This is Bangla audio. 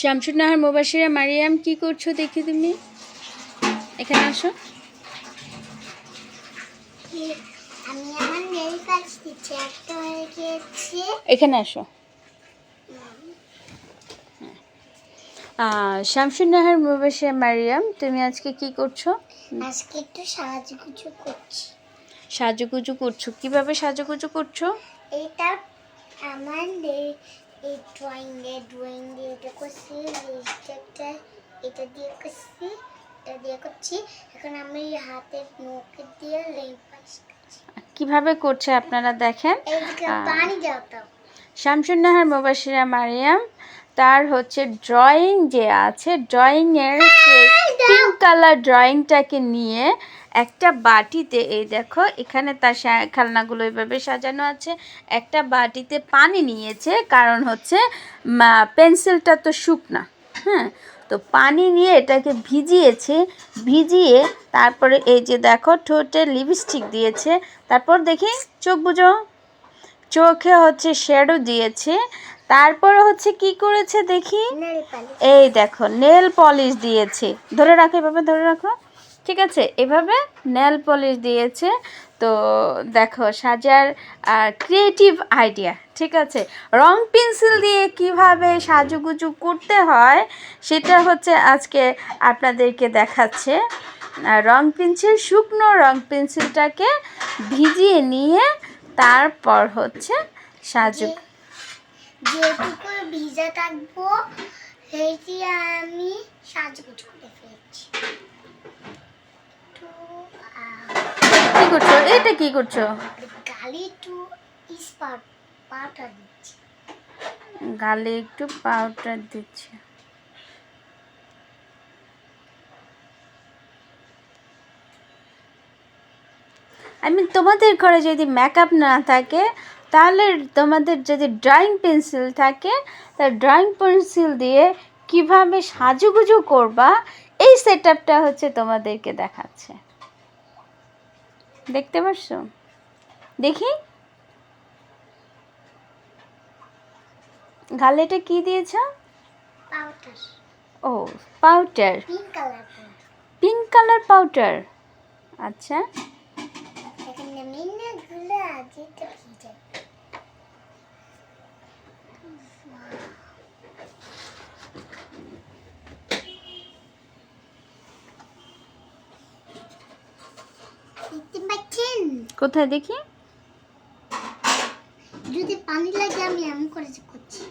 শামসুন্নাহার মোবাসিরা মারিয়াম কি করছ দেখি তুমি? এখানে আসো। এখানে আসো। শামসুন্নাহার মোবাসিরা মারিয়াম তুমি আজকে কি করছ? আজকে একটু সাজুগুজু করছি। সাজুগুজু করছ। কীভাবে সাজুগুজু করছ? এটা আমার এই ড্রয়িং এ ড্রয়িং দিয়ে এটা করছি লিপস্টিকটা এটা দিয়ে করছি এটা দিয়ে করছি। এখন আমি হাতের নখে দিয়ে লেন কীভাবে করছে আপনারা দেখেন? পানি দাও শামসুন্নাহার মোবাশিরা মারিয়াম তার হচ্ছে ড্রয়িং যে আছে ড্রয়িংয়ের পিঙ্ক কালার ড্রয়িংটাকে নিয়ে একটা বাটিতে এই দেখো এখানে তার খেলনাগুলো এইভাবে সাজানো আছে। একটা বাটিতে পানি নিয়েছে কারণ হচ্ছে পেন্সিলটা তো শুকনা হ্যাঁ? তো পানি নিয়ে এটাকে ভিজিয়েছে ভিজিয়ে তারপরে এই যে দেখো ঠোঁটে লিপস্টিক দিয়েছে। তারপর দেখি চোখ বুঝো চোখে হচ্ছে শ্যাডো দিয়েছে। তারপরে হচ্ছে কি করেছে দেখি? এই দেখো নেল পলিশ দিয়েছে। ধরে রাখো এভাবে ধরে রাখো। ঠিক আছে এভাবে নেল পলিশ দিয়েছে। তো দেখো সাজার ক্রিয়েটিভ আইডিয়া ঠিক আছে। রং পেন্সিল দিয়ে কীভাবে সাজুগুজু করতে হয় সেটা হচ্ছে আজকে আপনাদেরকে দেখাচ্ছে। আর রং পেন্সিল শুকনো রং পেন্সিলটাকে ভিজিয়ে নিয়ে তারপর হচ্ছে সাজু। যেটুকু ভিজে থাকব সেইটি আমি সাজুগুজু করে ফেলছি। কি করছ? এটা কি করছ? গালি একটু ইস্পাট পাউডার দিচ্ছি। গালে একটু পাউডার দিচ্ছে। আমি তোমাদের ঘরে যদি মেকআপ না থাকে তাহলে তোমাদের যদি ড্রয়িং পেন্সিল থাকে তা ড্রয়িং পেন্সিল দিয়ে কীভাবে সাজুগুজু করবা এই সেট আপটা হচ্ছে তোমাদেরকে দেখাচ্ছে। দেখতে পারছ? দেখি। গালেটা কি দিয়েছ? পাউডার ও powder pink colour pink colour powder আচ্ছা। কোথায় দেখি যদি পানি লাগে আমি এমন করে করছি